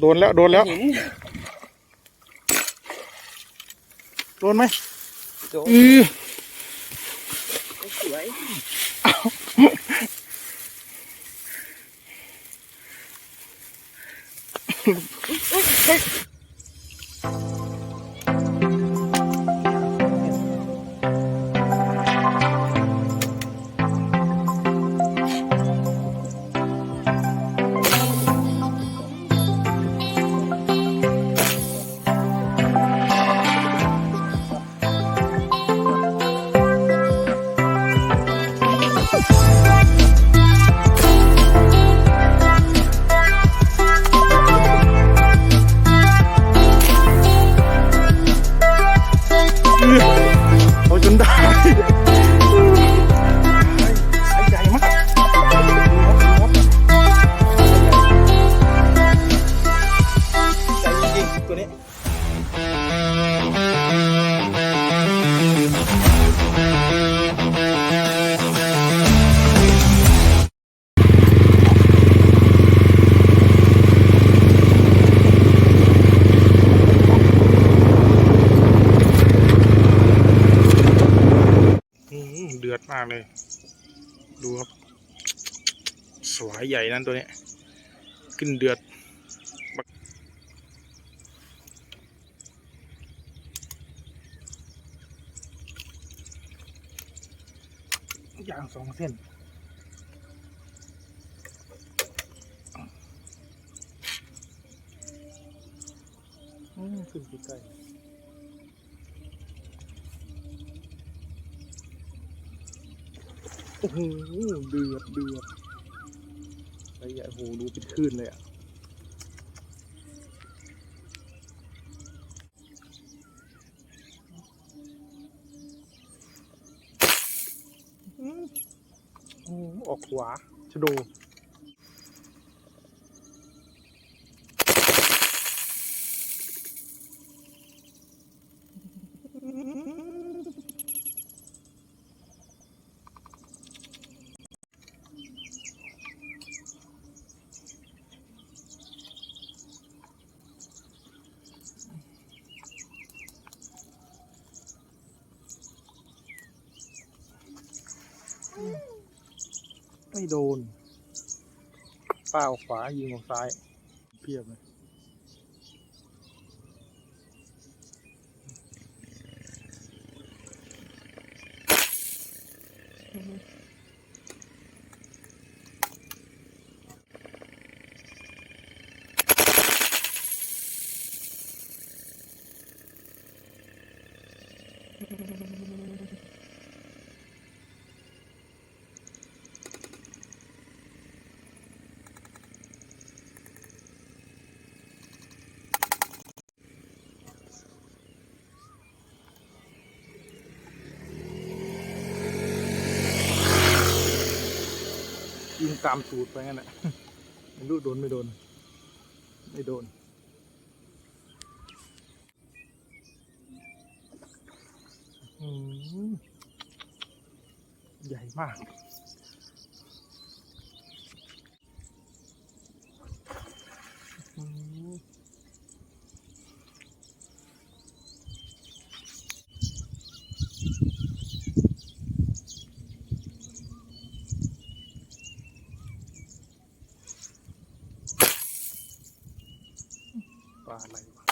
โดนแล้วโดนแล้ว หินโดนไหมโดนอือสวย Oh, ากเลย ดูครับ สวายใหญ่นั่นตัวนี้ ขึ้นเดือดบักย่างสองเส้นอืมขึ้นใกล้ โอ้โหเดือดเดือดไอ้ใหญ่โหดูเป็นคลื่นเลยอะอืมโอ้โหออกขวาชะโด ไม่โดนป้าขวายิงออกซ้าย เพียบเลยอือ ตามสูตรไปงั้นแหละไม่รู้โดนไม่โดน ไม่โดน ใหญ่มาก อืมปลาอะไรวะ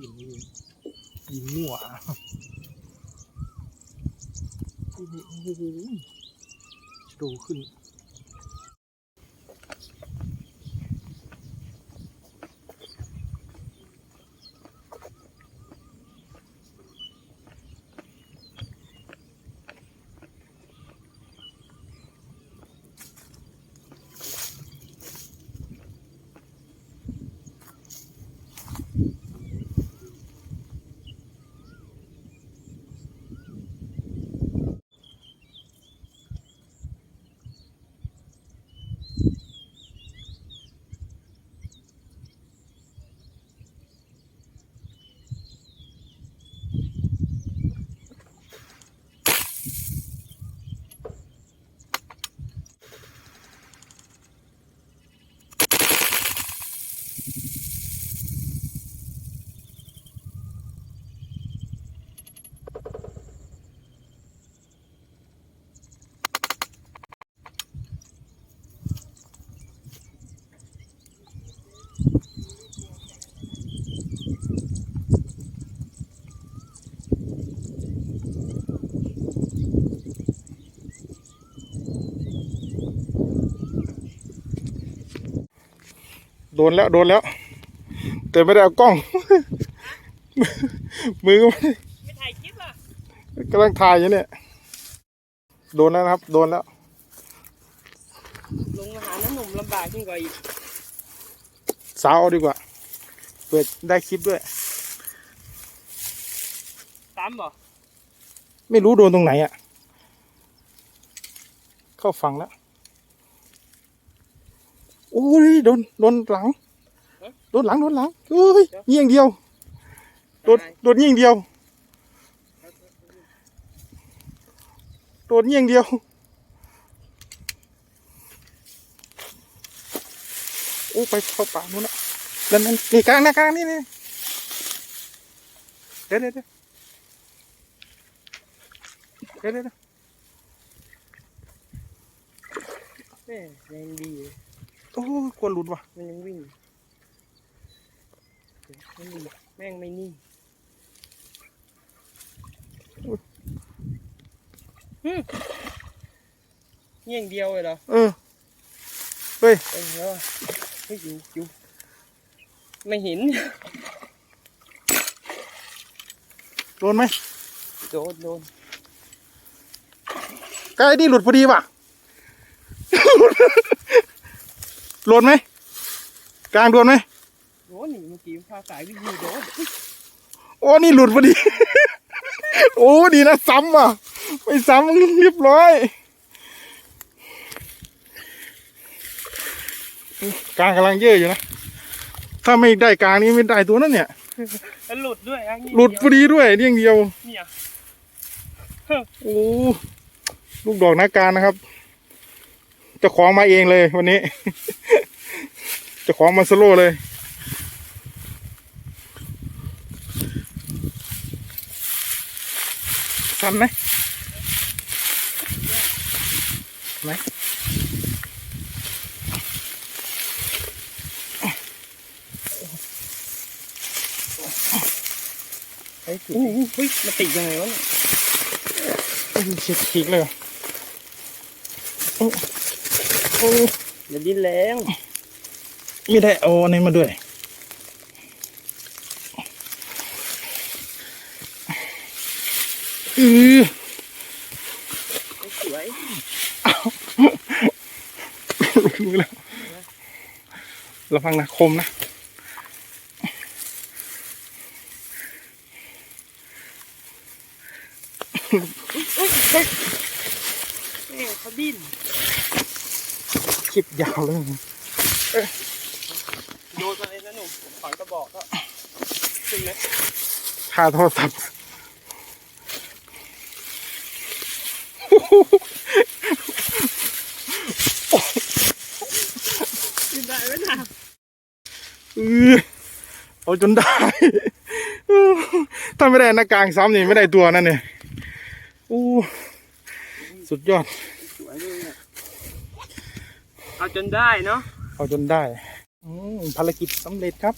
เป็นคลื่นนี่ยิงมั่วโอ้โหโอ้โหโดขึ้น โดนแล้วโดนแล้ว แต่ไม่ได้เอากล้อง มือก็ไม่ไม่ถ่ายคลิปอะกำลังถ่ายอยู่เนี่ย โดนแล้วนะครับ โดนแล้ว ลงมาหาน้ำหนุ่มลำบากยิ่งกว่าอีก สาวเอาดีกว่า เปิดได้คลิปด้วยตามบ่ไม่รู้โดนตรงไหนอะ เข้าฟังแล้วโอ้ยโดนโดนหลังโดนหลังโดนหลังเอ้ยเยี่ยงเดียวโดนโดนเยี่ยงเดียวโดนเยี่ยงเดียวโอ้ไปเข้าป่านู้นละนั่นนั่นนี่กลางนะกลางนี่นี่เดี๋ยวเดี๋ยวเดี๋ยวเดี๋ยวเดี๋ยวเดี๋ยวแม่ยังดีอยู่ โอ้ยกลัวหลุดว่ะ มันยังวิ่งมันดีแม่งไม่นิ่งหึเงี้ยงเดียวเลยเหรอ เออ เฮ้ยเออแล้วอะเฮ้ยอยู่อยู่ไม่เห็น โดนไหมโดนโดนกายนี่หลุดพอดีว่ะ โดนไหมกลางโดนไหมโดนนี่เมื่อกี้พาสายวิ่งอยู่โดนอุ๊ยโอ้นี่หลุดพอดี โอ้ดีนะซ้ำว่ะไม่ซ้ำเรียบร้อยกลางกำลังเยอะอยู่นะ ถ้าไม่ได้กลางนี้ไม่ได้ตัวนั้นเนี่ยแล้วหลุดด้วยอะงี้หลุดพอดีด้วยเรียงเดียว เนี่ยโอ้ลูกดอกนักการนะครับ เจะของมาเองเลยวันนี้ เจะของมาสโลเลย สั่นไหมไหมเฮ้ยอู้หู้มันติดยังไงวะเนี่ยเฉียดฉีกเลยว่ะโอ้ โอ้อย่าดิ้นแรงไม่ได้เอาอันนี้มาด้วย อือสวยรู้แล้วระวังนะคมนะแม่เขาดิ้นค ลิปยาวเลยโยนมาเลยนะหนุ่มผมฝังกระบอกก็ขึ้นไหมค่าโทรศัพท์ขึ้นได้ไหมนะเออเอาจนได้ ถ้าไม่ได้หน้ากลางซ้ำนี่ไม่ได้ตัวนั่นเนี่ยอู้สุดยอด สวยเลยเนี่ย เอาจนได้เนาะเอาจนได้อืมภารกิจสำเร็จครับ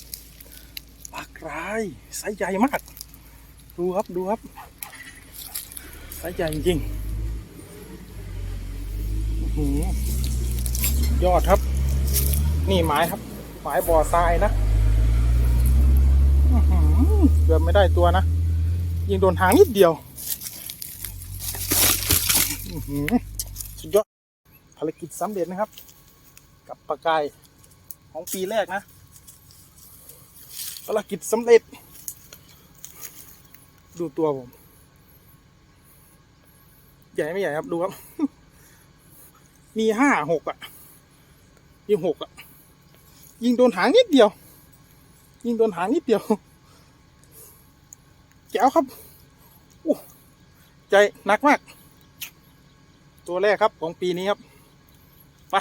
ปลากรายไซส์ใหญ่มาก ดูครับดูครับไซส์ใหญ่จริงหือยอดครับ นี่หมายครับ หมายบ่อทรายนะเกือบไม่ได้ตัวนะ ยิงโดนหางนิดเดียวหือสุดยอดภารกิจสำเร็จนะครับ กับปลากายของปีแรกนะภารกิจสำเร็จ ดูตัวผม ใหญ่ไม่ใหญ่ครับ ดูครับ มีห้าหกอะยิงหกอะ ยิงโดนหางนิดเดียว ยิงโดนหางนิดเดียวแจ๋วครับอู้ใจหนักมาก ตัวแรกครับของปีนี้ครับไป